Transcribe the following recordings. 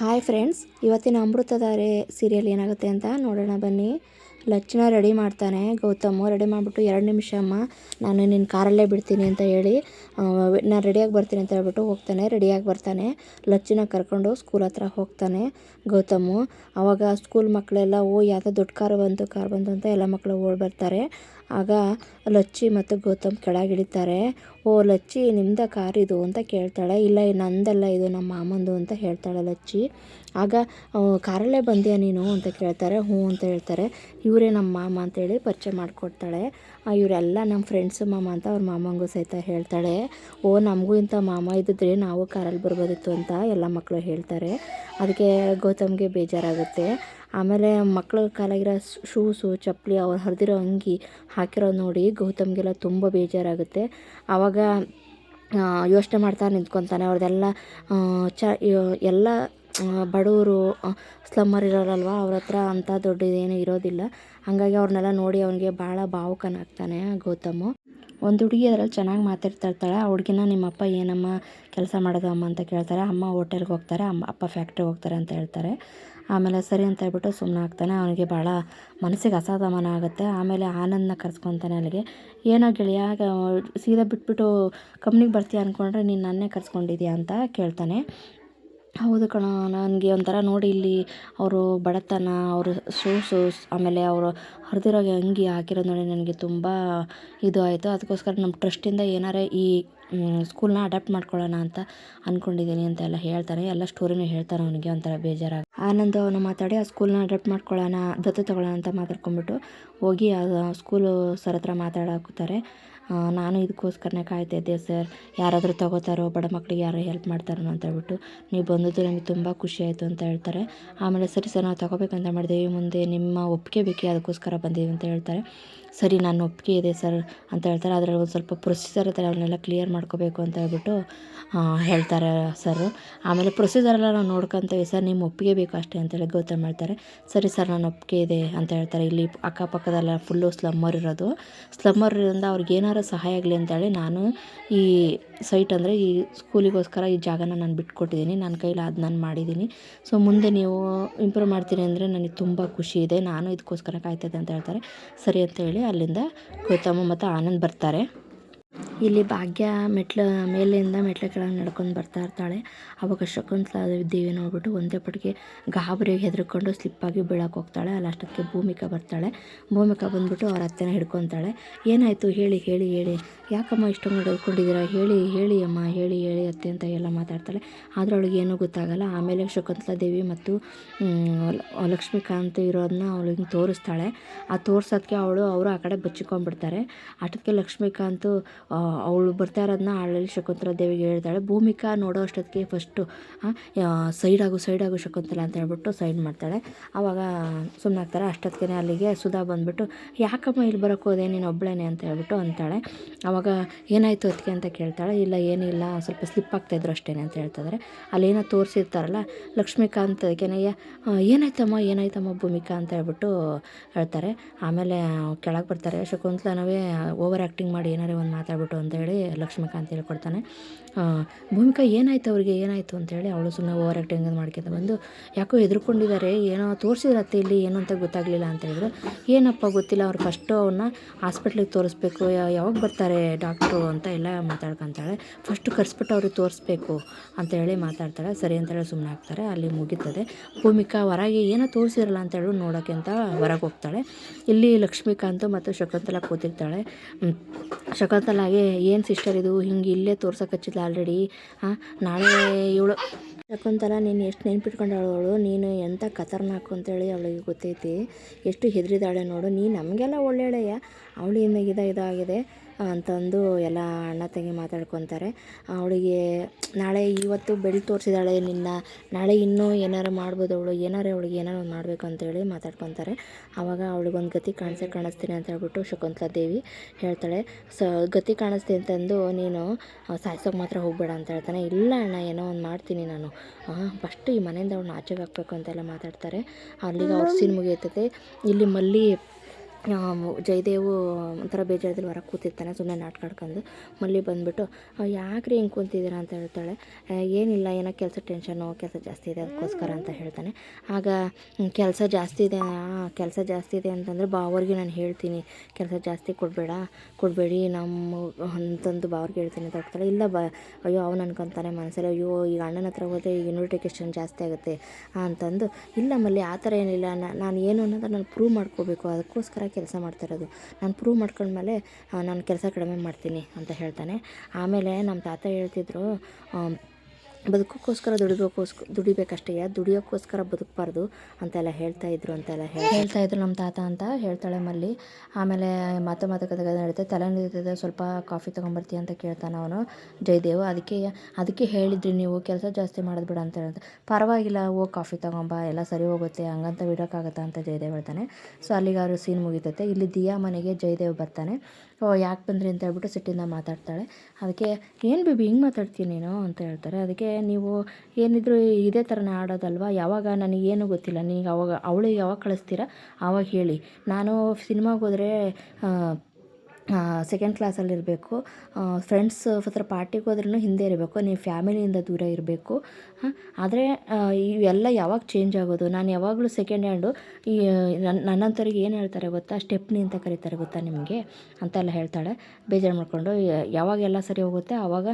Hi friends ಇವತ್ತಿನ Amruthadhaare serial ಏನಾಗುತ್ತೆ ಅಂತ ನೋಡೋಣ ಬನ್ನಿ. ಲಚ್ಚನ ರೆಡಿ ಮಾಡ್ತಾನೆ. ಗೌತಮ್, ರೆಡಿ ಮಾಡಿಬಿಟ್ಟು ಎರಡು ನಿಮಿಷ ಅಮ್ಮ, ನಾನು ನಿನ್ನ ಕಾರಲ್ಲೇ ಬಿಡ್ತೀನಿ ಅಂತ ಹೇಳಿ ನಾನು ರೆಡಿಯಾಗಿ ಬರ್ತೀನಿ ಅಂತ ಹೇಳ್ಬಿಟ್ಟು ಹೋಗ್ತಾನೆ. ರೆಡಿಯಾಗಿ ಬರ್ತಾನೆ. ಲಚ್ಚನ ಕರ್ಕೊಂಡು ಸ್ಕೂಲ್ ಹತ್ರ ಹೋಗ್ತಾನೆ. ಗೌತಮು ಆವಾಗ ಸ್ಕೂಲ್ ಮಕ್ಕಳೆಲ್ಲ, ಓ, ಯಾವುದೋ ದೊಡ್ಡ ಕಾರ್ ಬಂತು ಕಾರ್ ಬಂತು ಅಂತ ಎಲ್ಲ ಮಕ್ಕಳು ಓಡಿ ಬರ್ತಾರೆ. ಆಗ ಲಚ್ಚಿ ಮತ್ತು ಗೌತಮ್ ಕೆಳಗಿಳಿತಾರೆ ಓ, ಲಚ್ಚಿ, ನಿಮ್ದ ಕಾರ್ ಇದು ಅಂತ ಕೇಳ್ತಾಳೆ. ಇಲ್ಲ, ನಂದಲ್ಲ, ಇದು ನಮ್ಮ ಮಾಮಂದು ಅಂತ ಹೇಳ್ತಾಳೆ ಲಚ್ಚಿ. ಆಗ ಕಾರಲ್ಲೇ ಬಂದ್ಯಾ ನೀನು? ಅಂತ ಕೇಳ್ತಾರೆ. ಹ್ಞೂ ಅಂತ ಹೇಳ್ತಾರೆ. ಇವರೇ ನಮ್ಮ ಮಾಮ ಅಂತೇಳಿ ಪರಿಚಯ ಮಾಡಿಕೊಡ್ತಾಳೆ. ಇವರೆಲ್ಲ ನಮ್ಮ ಫ್ರೆಂಡ್ಸು ಮಾಮ ಅಂತ ಅವ್ರ ಮಾಮಂಗೂ ಸಹಿತ ಹೇಳ್ತಾಳೆ. ಓ, ನಮಗೂ ಇಂಥ ಮಾಮ ಇದ್ದಿದ್ರೆ ನಾವು ಕಾರಲ್ಲಿ ಬರ್ಬೋದಿತ್ತು ಅಂತ ಎಲ್ಲ ಮಕ್ಕಳು ಹೇಳ್ತಾರೆ. ಅದಕ್ಕೆ ಗೌತಮ್ಗೆ ಬೇಜಾರಾಗುತ್ತೆ. ಆಮೇಲೆ ಮಕ್ಕಳ ಕಾಲಾಗಿರೋ ಶೂಸು, ಚಪ್ಪಲಿ ಅವ್ರು ಹರಿದಿರೋ ಅಂಗಿ ಹಾಕಿರೋದು ನೋಡಿ ಗೌತಮ್ಗೆಲ್ಲ ತುಂಬ ಬೇಜಾರಾಗುತ್ತೆ. ಆವಾಗ ಯೋಚನೆ ಮಾಡ್ತಾ ನಿಂತ್ಕೊತಾನೆ. ಅವ್ರದ್ದೆಲ್ಲ ಚ ಎಲ್ಲ ಬಡವರು ಸ್ಲಮ್ಮರ್ ಇರೋರಲ್ವ? ಅವ್ರ ಹತ್ರ ಅಂಥ ದೊಡ್ಡದೇನು ಇರೋದಿಲ್ಲ. ಹಾಗಾಗಿ ಅವ್ರನ್ನೆಲ್ಲ ನೋಡಿ ಅವನಿಗೆ ಭಾಳ ಭಾವುಕನಾಗ್ತಾನೆ ಗೌತಮು. ಒಂದು ಹುಡುಗಿ ಅದರಲ್ಲಿ ಚೆನ್ನಾಗಿ ಮಾತಾಡ್ತಾ ಇರ್ತಾಳೆ. ಆ ಹುಡುಗಿನ ನಿಮ್ಮಪ್ಪ ಏನಮ್ಮ ಕೆಲಸ ಮಾಡೋದು ಅಮ್ಮ ಅಂತ ಕೇಳ್ತಾರೆ. ಅಮ್ಮ ಹೋಟೆಲ್ಗೆ ಹೋಗ್ತಾರೆ. ಅಮ್ಮ, ಅಪ್ಪ ಫ್ಯಾಕ್ಟ್ರಿಗೆ ಹೋಗ್ತಾರೆ ಅಂತ ಹೇಳ್ತಾರೆ. ಆಮೇಲೆ ಸರಿ ಅಂತ ಹೇಳ್ಬಿಟ್ಟು ಸುಮ್ಮನೆ ಆಗ್ತಾನೆ. ಅವನಿಗೆ ಭಾಳ ಮನಸ್ಸಿಗೆ ಅಸಾಧಮಾನ ಆಗುತ್ತೆ. ಆಮೇಲೆ ಆನಂದನ ಕರ್ಸ್ಕೊತಾನೆ ಅಲ್ಲಿಗೆ. ಏನೋ ಗೆಳೆಯ ಸೀದಾ ಬಿಟ್ಬಿಟ್ಟು ಕಂಪ್ನಿಗೆ ಬರ್ತೀಯ ಅಂದ್ಕೊಂಡ್ರೆ ನೀನು ನನ್ನೇ ಕರ್ಸ್ಕೊಂಡಿದ್ಯಾ ಅಂತ ಕೇಳ್ತಾನೆ. ಹೌದು ಕಣ, ನನಗೆ ಒಂಥರ ನೋಡಿ ಇಲ್ಲಿ ಅವರು ಬಡತನ, ಅವರು ಶೂಸು ಆಮೇಲೆ ಅವರು ಹರಿದಿರೋ ಅಂಗಿ ಹಾಕಿರೋದು ನೋಡಿ ನನಗೆ ತುಂಬ ಇದು ಆಯಿತು. ಅದಕ್ಕೋಸ್ಕರ ನಮ್ಮ ಟ್ರಸ್ಟಿಂದ ಏನಾರೇ ಈ ಸ್ಕೂಲ್ನ ಅಡಾಪ್ಟ್ ಮಾಡ್ಕೊಳ್ಳೋಣ ಅಂತ ಅಂದ್ಕೊಂಡಿದ್ದೀನಿ ಅಂತ ಎಲ್ಲ ಹೇಳ್ತಾನೆ ಎಲ್ಲ ಸ್ಟೋರಿನೂ ಹೇಳ್ತಾನೆ ಅವನಿಗೆ ಒಂಥರ ಬೇಜಾರಾಗಿ. ಆನಂದ್ ಅವನು ಮಾತಾಡಿ ಆ ಸ್ಕೂಲ್ನ ಅಡಾಪ್ಟ್ ಮಾಡ್ಕೊಳ್ಳೋಣ, ದತ್ತು ತಗೊಳ್ಳೋಣ ಅಂತ ಮಾತಾಡ್ಕೊಂಬಿಟ್ಟು ಹೋಗಿ ಆ ಸ್ಕೂಲು ಸರ್ ಹತ್ರ ಮಾತಾಡಾಕ್ತಾರೆ ನಾನು ಇದಕ್ಕೋಸ್ಕರನೇ ಕಾಯ್ತಾಯಿದ್ದೆ ಸರ್. ಯಾರಾದರೂ ತಗೋತಾರೋ, ಬಡ ಮಕ್ಕಳಿಗೆ ಯಾರೋ ಹೆಲ್ಪ್ ಮಾಡ್ತಾರೋ ಅಂತ ಹೇಳ್ಬಿಟ್ಟು ನೀವು ಬಂದದ್ದು ನಮಗೆ ತುಂಬ ಖುಷಿ ಆಯಿತು ಅಂತ ಹೇಳ್ತಾರೆ. ಆಮೇಲೆ ಸರಿ ಸರ್, ನಾವು ತಗೋಬೇಕಂತ ಮಾಡಿದ್ದೀವಿ ಮುಂದೆ ನಿಮ್ಮ ಒಪ್ಪಿಗೆ ಬೇಕೇ ಅದಕ್ಕೋಸ್ಕರ ಬಂದೀವಿ ಅಂತ ಹೇಳ್ತಾರೆ. ಸರಿ, ನಾನು ಒಪ್ಪಿಗೆ ಇದೆ ಸರ್ ಅಂತ ಹೇಳ್ತಾರೆ. ಅದರಲ್ಲಿ ಒಂದು ಸ್ವಲ್ಪ ಪ್ರೊಸೀಜರ್ ಥರ ಅವನ್ನೆಲ್ಲ ಕ್ಲಿಯರ್ ಮಾಡ್ಕೋಬೇಕು ಅಂತ ಹೇಳ್ಬಿಟ್ಟು ಹೇಳ್ತಾರೆ ಸರ್. ಆಮೇಲೆ ಪ್ರೊಸೀಜರೆಲ್ಲ ನಾವು ನೋಡ್ಕೊತೀವಿ ಸರ್. ನಿಮ್ಮ ಒಪ್ಪಿಗೆ ಬೇಕು ಅಷ್ಟೇ ಅಂತೇಳಿ ಗೌತಮ್ ಮಾಡ್ತಾರೆ. ಸರಿ ಸರ್, ನಾನು ಒಪ್ಪಿಗೆ ಇದೆ ಅಂತ ಹೇಳ್ತಾರೆ. ಇಲ್ಲಿ ಅಕ್ಕಪಕ್ಕದೆಲ್ಲ ಫುಲ್ಲು ಸ್ಲಮ್ಮರ್ ಇರೋದು. ಸ್ಲಮ್ಮರ್ ಇರೋದ್ರಿಂದ ಅವ್ರಿಗೆ ಏನಾರು ಸಹಾಯ ಆಗಲಿ ಅಂತೇಳಿ ನಾನು ಈ ಸೈಟ್ ಅಂದರೆ ಈ ಸ್ಕೂಲಿಗೋಸ್ಕರ ಈ ಜಾಗನ ನಾನು ಬಿಟ್ಕೊಟ್ಟಿದ್ದೀನಿ. ನನ್ನ ಕೈಲಿ ಅದು ನಾನು ಮಾಡಿದ್ದೀನಿ. ಸೊ ಮುಂದೆ ನೀವು ಇಂಪ್ರೂವ್ ಮಾಡ್ತೀನಿ ಅಂದರೆ ನನಗೆ ತುಂಬ ಖುಷಿ ಇದೆ. ನಾನು ಇದಕ್ಕೋಸ್ಕರ ಕಾಯ್ತಿದ್ದೆ ಅಂತ ಹೇಳ್ತಾರೆ. ಸರಿ ಅಂತ ಹೇಳಿ ಅಲ್ಲಿಂದ ಗೌತಮ ಮತ್ತು ಆನಂದ್ ಬರ್ತಾರೆ. ಇಲ್ಲಿ ಭಾಗ್ಯ ಮೆಟ್ಲು ಮೇಲಿಂದ ಮೆಟ್ಲ ಕೆಳಗೆ ನಡ್ಕೊಂಡು ಬರ್ತಾ ಇರ್ತಾಳೆ. ಅವಾಗ ಶಕುಂತಲಾ ದೇವಿ ನೋಡ್ಬಿಟ್ಟು ಒಂದೇ ಪಟ್ಟಿಗೆ ಗಾಬರಿಗೆ ಹೆದರ್ಕೊಂಡು ಸ್ಲಿಪ್ಪಾಗಿ ಬೀಳಕ್ಕೆ ಹೋಗ್ತಾಳೆ. ಅಲ್ಲಿ ಅಷ್ಟೊತ್ತಿಗೆ ಭೂಮಿಕಾ ಬರ್ತಾಳೆ. ಭೂಮಿಕಾ ಬಂದ್ಬಿಟ್ಟು ಅವ್ರ ಅತ್ತೆನ ಹಿಡ್ಕೊತಾಳೆ. ಏನಾಯಿತು? ಹೇಳಿ ಹೇಳಿ ಹೇಳಿ. ಯಾಕಮ್ಮ ಇಷ್ಟೊಂದು ಹಿಡ್ಕೊಂಡಿದ್ದೀರಾ ಹೇಳಿ ಹೇಳಿ ಅಮ್ಮ, ಹೇಳಿ ಹೇಳಿ ಅತ್ತೆ ಅಂತ ಎಲ್ಲ ಮಾತಾಡ್ತಾಳೆ. ಆದರೆ ಅವಳಿಗೆ ಏನೂ ಗೊತ್ತಾಗಲ್ಲ. ಆಮೇಲೆ ಶಕುಂತಲಾ ದೇವಿ ಮತ್ತು ಲಕ್ಷ್ಮೀಕಾಂತ್ ಇರೋದನ್ನ ಅವಳಿಗೆ ತೋರಿಸ್ತಾಳೆ. ಆ ತೋರ್ಸೋದಕ್ಕೆ ಅವಳು ಅವರು ಆ ಕಡೆ ಬಚ್ಚಿಕೊಂಡ್ಬಿಡ್ತಾರೆ. ಅಷ್ಟಕ್ಕೆ ಲಕ್ಷ್ಮೀಕಾಂತ್ ಅವಳು ಬರ್ತಾ ಇರೋದನ್ನ ಆಳಲ್ಲಿ ಶಕುಂತಲಾ ದೇವಿಗೆ ಹೇಳ್ತಾಳೆ, ಭೂಮಿಕಾ ನೋಡೋ ಅಷ್ಟೊತ್ತಿಗೆ ಫಸ್ಟು ಸೈಡ್ ಆಗು ಸೈಡ್ ಆಗು ಶಕುಂತಲಾ ಅಂತ ಹೇಳ್ಬಿಟ್ಟು ಸೈಡ್ ಮಾಡ್ತಾಳೆ. ಆವಾಗ ಸುಮ್ಮನಾಗ್ತಾರೆ ಅಷ್ಟೊತ್ತಿಗೆ ಅಲ್ಲಿಗೆ ಸುಧಾ ಬಂದುಬಿಟ್ಟು, ಯಾಕಮ್ಮ ಇಲ್ಲಿ ಬರೋಕ್ಕೆ ಹೋದೆ, ನೀನು ಒಬ್ಬಳೇನೆ ಅಂತ ಹೇಳ್ಬಿಟ್ಟು ಅಂತಾಳೆ. ಆವಾಗ ಏನಾಯಿತು ಅದಕ್ಕೆ ಅಂತ ಕೇಳ್ತಾಳೆ, ಇಲ್ಲ ಏನಿಲ್ಲ, ಸ್ವಲ್ಪ ಸ್ಲಿಪ್ ಆಗ್ತಾಯಿದ್ರು ಅಷ್ಟೇ ಅಂತ ಹೇಳ್ತಿದ್ದಾರೆ ಅಲ್ಲೇನೋ ತೋರಿಸಿರ್ತಾರಲ್ಲ ಲಕ್ಷ್ಮೀಕಾಂತ್ ಅದಕ್ಕೇನಯ್ಯ ಏನಾಯ್ತಮ್ಮ ಏನಾಯ್ತಮ್ಮ ಭೂಮಿಕಾ ಅಂತ ಹೇಳ್ಬಿಟ್ಟು ಹೇಳ್ತಾರೆ. ಆಮೇಲೆ ಕೆಳಗೆ ಬರ್ತಾರೆ, ಶಕುಂತಲಾನವೇ ಓವರ್ ಆ್ಯಕ್ಟಿಂಗ್ ಮಾಡಿ ಏನಾರೇ ಒಂದು ಮಾತಾಡ್ಬಿಟ್ಟು ಅಂತೇಳಿ ಲಕ್ಷ್ಮೀಕಾಂತ್ ಹೇಳ್ಕೊಡ್ತಾನೆ. ಭೂಮಿಕಾ ಏನಾಯ್ತು ಅವ್ರಿಗೆ? ಏನಾಯಿತು ಅಂತೇಳಿ ಅವಳು ಸುಮ್ಮನೆ ಓವರ್ ಆ್ಯಕ್ಟಿಂಗ್ ಮಾಡ್ಕೊತ ಬಂದು, ಯಾಕೋ ಹೆದರ್ಕೊಂಡಿದ್ದಾರೆ ಏನೋ ತೋರಿಸಿದ್ರತ್ತೆ ಇಲ್ಲಿ, ಏನು ಅಂತ ಗೊತ್ತಾಗಲಿಲ್ಲ ಅಂತ ಹೇಳಿದ್ರು. ಏನಪ್ಪ ಗೊತ್ತಿಲ್ಲ, ಅವ್ರು ಫಸ್ಟು ಅವನ್ನ ಹಾಸ್ಪಿಟ್ಲಿಗೆ ತೋರಿಸ್ಬೇಕು ಯಾವಾಗ ಬರ್ತಾರೆ ಡಾಕ್ಟ್ರು ಅಂತ ಎಲ್ಲ ಮಾತಾಡ್ಕೊಂತಾಳೆ. ಫಸ್ಟು ಕರೆಸ್ಬಿಟ್ಟು ಅವ್ರಿಗೆ ತೋರಿಸ್ಬೇಕು ಅಂತೇಳಿ ಮಾತಾಡ್ತಾಳೆ. ಸರಿ ಅಂತೇಳಿ ಸುಮ್ಮನೆ ಆಗ್ತಾರೆ. ಅಲ್ಲಿ ಮುಗೀತದೆ. ಭೂಮಿಕಾ ಹೊರಗೆ ಏನೋ ತೋರಿಸಿರಲ್ಲ ಅಂತೇಳಿ ನೋಡೋಕೆ ಅಂತ ಹೊರಗೆ ಹೋಗ್ತಾಳೆ. ಇಲ್ಲಿ ಲಕ್ಷ್ಮೀಕಾಂತ್ ಮತ್ತು ಶಕುಂತಲಾ ಕೂತಿರ್ತಾಳೆ. ಶಕುಂತಲಾಗೆ ಏನು ಸಿಸ್ಟರ್ ಇದು? ಹಿಂಗೆ ಇಲ್ಲೇ ತೋರ್ಸಕ್ಕೆ ಹಚ್ಚಿದ್ಲ ಆಲ್ರೆಡಿ ಹಾಂ, ನಾಳೆ ಇವಳು ಶಕುಂತಲ ನೀನು ಎಷ್ಟು ನೆನ್ಪಿಟ್ಕೊಂಡವಳು? ನೀನು ಎಂಥ ಖತರ್ನಾಕು ಅಂತೇಳಿ ಅವಳಿಗೆ ಗೊತ್ತೈತಿ. ಎಷ್ಟು ಹೆದರಿದಾಳೆ ನೋಡು. ನೀ ನಮಗೆಲ್ಲ ಒಳ್ಳೆಯಳೆಯ ಅವಳಿಂದ ಇದ ಇದಾಗಿದೆ. ಅಂತಂದು ಎಲ್ಲ ಅಣ್ಣ ತಂಗಿ ಮಾತಾಡ್ಕೊತಾರೆ. ಅವಳಿಗೆ ನಾಳೆ ಇವತ್ತು ಬೆಳ್ಳಿ ತೋರಿಸಿದಾಳೆ ನಿನ್ನ, ನಾಳೆ ಇನ್ನೂ ಏನಾರು ಮಾಡ್ಬೋದು ಅವಳು, ಏನಾರು ಅವಳಿಗೆ ಏನಾರು ಒಂದು ಮಾಡಬೇಕು ಅಂತೇಳಿ ಮಾತಾಡ್ಕೊತಾರೆ. ಆವಾಗ ಅವಳಿಗೊಂದು ಗತಿ ಕಾಣಿಸೇ ಕಾಣಿಸ್ತೀನಿ ಅಂತ ಹೇಳ್ಬಿಟ್ಟು ಶಕುಂತಲಾ ದೇವಿ ಹೇಳ್ತಾಳೆ, ಸ, ಗತಿ ಕಾಣಿಸ್ತೀನಿ ಅಂತಂದು ನೀನು ಸಾಯ್ಸೋಕೆ ಮಾತ್ರ ಹೋಗಬೇಡ ಅಂತ ಹೇಳ್ತಾನೆ. ಇಲ್ಲ ಅಣ್ಣ, ಏನೋ ಒಂದು ಮಾಡ್ತೀನಿ ನಾನು. ಫಸ್ಟ್ ಈ ಮನೆಯಿಂದ ಅವ್ಳನ್ನ ಆಚೆಗೆ ಹಾಕ್ಬೇಕು ಅಂತೆಲ್ಲ ಮಾತಾಡ್ತಾರೆ. ಅಲ್ಲಿಗೆ ಅವ್ರ ಸೀನ್ ಮುಗಿಯುತ್ತದೆ ಇಲ್ಲಿ ಮಲ್ಲಿ ಜಯದೇವು ಒಂಥರ ಬೇಜಾರದಲ್ಲಿ ಹೊರಗೆ ಕೂತಿರ್ತಾನೆ ಸುಮ್ಮನೆ ನಾಟಕ ಆಡ್ಕೊಂಡು ಮಲ್ಲಿ ಬಂದುಬಿಟ್ಟು ಯಾಕ್ರಿ ಹಿಂಗೆ ಕೂತಿದ್ದೀರಾ? ಅಂತ ಹೇಳ್ತಾಳೆ. ಏನಿಲ್ಲ, ಏನೋ ಕೆಲಸ ಟೆನ್ಷನ್ನು ಕೆಲಸ ಜಾಸ್ತಿ ಇದೆ, ಅದಕ್ಕೋಸ್ಕರ ಅಂತ ಹೇಳ್ತಾನೆ. ಆಗ ಕೆಲಸ ಜಾಸ್ತಿ ಇದೆ ಕೆಲಸ ಜಾಸ್ತಿ ಇದೆ ಅಂತಂದರೆ ಬಾವರಿಗೆ ನಾನು ಹೇಳ್ತೀನಿ. ಕೆಲಸ ಜಾಸ್ತಿ ಕೊಡಬೇಡ, ಕೊಡಬೇಡಿ ನಮ್ಮ ಅಂತಂದು ಬಾವ್ರಿಗೆ ಹೇಳ್ತೀನಿ ಅಂತ ಹೋಗ್ತಾಳೆ ಇಲ್ಲ ಬ, ಅಯ್ಯೋ, ಅವ್ನು ಅನ್ಕೊಂತಾನೆ ಮನಸ್ಸಲ್ಲಿ ಅಯ್ಯೋ, ಈಗ ಅಣ್ಣನ ಹತ್ರ ಹೋದರೆ ಈಗ ಜಾಸ್ತಿ ಆಗುತ್ತೆ. ಅಂತಂದು, ಇಲ್ಲ ಮಲ್ಲಿ, ಆ ಥರ ಏನಿಲ್ಲ ನಾನು ಏನು ಅನ್ನೋದನ್ನ ನಾನು ಪ್ರೂವ್ ಮಾಡ್ಕೋಬೇಕು, ಅದಕ್ಕೋಸ್ಕರ ಕೆಲಸ ಮಾಡ್ತಾ ಇರೋದು ನಾನು ಪ್ರೂವ್ ಮಾಡ್ಕೊಂಡ್ಮೇಲೆ ನಾನು ಕೆಲಸ ಕಡಿಮೆ ಮಾಡ್ತೀನಿ ಅಂತ ಹೇಳ್ತಾನೆ. ಆಮೇಲೆ ನಮ್ಮ ತಾತ ಹೇಳ್ತಿದ್ರು ಬದುಕೋಕ್ಕೋಸ್ಕರ ದುಡಿಬೇಕೋಸ್ಕ ದುಡಿಬೇಕಷ್ಟೇ ದುಡಿಯೋಕ್ಕೋಸ್ಕರ ಬದುಕಬಾರ್ದು ಅಂತೆಲ್ಲ ಹೇಳ್ತಾ ಇದ್ರು, ಅಂತೆಲ್ಲ ಹೇಳಿ, ಹೇಳ್ತಾ ಇದ್ರು ನಮ್ಮ ತಾತ ಅಂತ ಹೇಳ್ತಾಳೆ ಮಲ್ಲಿ. ಆಮೇಲೆ ಮಾತು ಮಾತುಕತೆ ನಡೀತೆ, ತಲೆ ನಡೀತದೆ ಸ್ವಲ್ಪ ಕಾಫಿ ತೊಗೊಂಬರ್ತೀಯ ಅಂತ ಕೇಳ್ತಾನೆ ಅವನು. ಜಯದೇವ್, ಅದಕ್ಕೆ ಅದಕ್ಕೆ ಹೇಳಿದ್ರಿ ನೀವು, ಕೆಲಸ ಜಾಸ್ತಿ ಮಾಡೋದು ಬಿಡ ಅಂತ ಹೇಳ್ತಾರೆ ಪರವಾಗಿಲ್ಲ, ಓ, ಕಾಫಿ ತೊಗೊಂಬ, ಎಲ್ಲ ಸರಿ ಹೋಗುತ್ತೆ, ಹಂಗಂತ ಬಿಡೋಕ್ಕಾಗತ್ತಾ? ಅಂತ ಜಯದೇವ್ ಹೇಳ್ತಾನೆ. ಸೊ ಅಲ್ಲಿಗೆ ಸೀನ್ ಮುಗಿತೈತೆ. ಇಲ್ಲಿ ದಿಯಾ ಮನೆಗೆ ಜಯದೇವ್ ಬರ್ತಾನೆ. ಯಾಕೆ ಬಂದ್ರಿ ಅಂತ ಹೇಳ್ಬಿಟ್ಟು ಸಿಟ್ಟಿಂದ ಮಾತಾಡ್ತಾಳೆ. ಅದಕ್ಕೆ, ಏನು ಬಿಬಿ, ಹಿಂಗೆ ಮಾತಾಡ್ತೀನಿ ನೀನು? ಅಂತ ಹೇಳ್ತಾರೆ. ಅದಕ್ಕೆ, ನೀವು ಏನಿದ್ರು ಇದೇ ಥರನೇ ಆಡೋದಲ್ವಾ? ಯಾವಾಗ ನನಗೇನು ಗೊತ್ತಿಲ್ಲ. ನೀವು ಅವಾಗ ಅವಳಿಗೆ ಯಾವಾಗ ಕಳಿಸ್ತೀರಾ? ಆವಾಗ ಹೇಳಿ. ನಾನು ಸಿನಿಮಾಗೆ ಹೋದರೆ ಸೆಕೆಂಡ್ ಕ್ಲಾಸಲ್ಲಿರಬೇಕು ಫ್ರೆಂಡ್ಸ್ ಹತ್ರ ಪಾರ್ಟಿಗೆ ಹೋದ್ರೂ ಹಿಂದೆ ಇರಬೇಕು. ನೀವು ಫ್ಯಾಮಿಲಿಯಿಂದ ದೂರ ಇರಬೇಕು. ಆದರೆ ಇವೆಲ್ಲ ಯಾವಾಗ ಚೇಂಜ್ ಆಗೋದು? ನಾನು ಯಾವಾಗಲೂ ಸೆಕೆಂಡ್ ಹ್ಯಾಂಡು ಈ ನನ್ನ ನನ್ನಂಥವ್ರಿಗೆ ಏನು ಹೇಳ್ತಾರೆ ಗೊತ್ತಾ? ಸ್ಟೆಪ್ನಿ ಅಂತ ಕರೀತಾರೆ ಗೊತ್ತಾ ನಿಮಗೆ? ಅಂತೆಲ್ಲ ಹೇಳ್ತಾಳೆ. ಬೇಜಾರು ಮಾಡಿಕೊಂಡು ಯಾವಾಗ ಎಲ್ಲ ಸರಿ ಹೋಗುತ್ತೆ ಆವಾಗ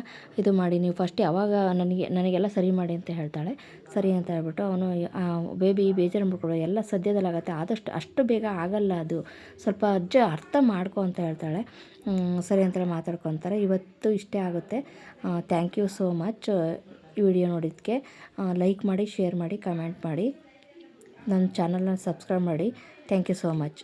ಇದು ಮಾಡಿ. ನೀವು ಫಸ್ಟ್ ಯಾವಾಗ ನನಗೆ, ನನಗೆಲ್ಲ ಸರಿ ಮಾಡಿ ಅಂತ ಹೇಳ್ತಾಳೆ. ಸರಿ ಅಂತ ಹೇಳ್ಬಿಟ್ಟು ಅವನು ಬೇಬಿ ಬೇಜಾರು ಮಾಡ್ಕೊಳ್ಳೋ ಎಲ್ಲ ಸದ್ಯದಲ್ಲಾಗತ್ತೆ, ಆದಷ್ಟು ಅಷ್ಟು ಬೇಗ ಆಗಲ್ಲ ಅದು. ಸ್ವಲ್ಪ ಅಜ್ಜ ಅರ್ಥ ಮಾಡ್ಕೊ ಅಂತ ಹೇಳ್ತಾಳೆ. ಸರಿ ಅಂತೇಳಿ ಮಾತಾಡ್ಕೊತಾರೆ. ಇವತ್ತು ಇಷ್ಟೇ ಆಗುತ್ತೆ. ಥ್ಯಾಂಕ್ ಯು ಸೋ ಮಚ್ ಈ ವಿಡಿಯೋ ನೋಡಿದ್ದಕ್ಕೆ ಲೈಕ್ ಮಾಡಿ ಶೇರ್ ಮಾಡಿ ಕಮೆಂಟ್ ಮಾಡಿ. ನನ್ನ ಚಾನಲ್ನ ಸಬ್ಸ್ಕ್ರೈಬ್ ಮಾಡಿ. Thank you so much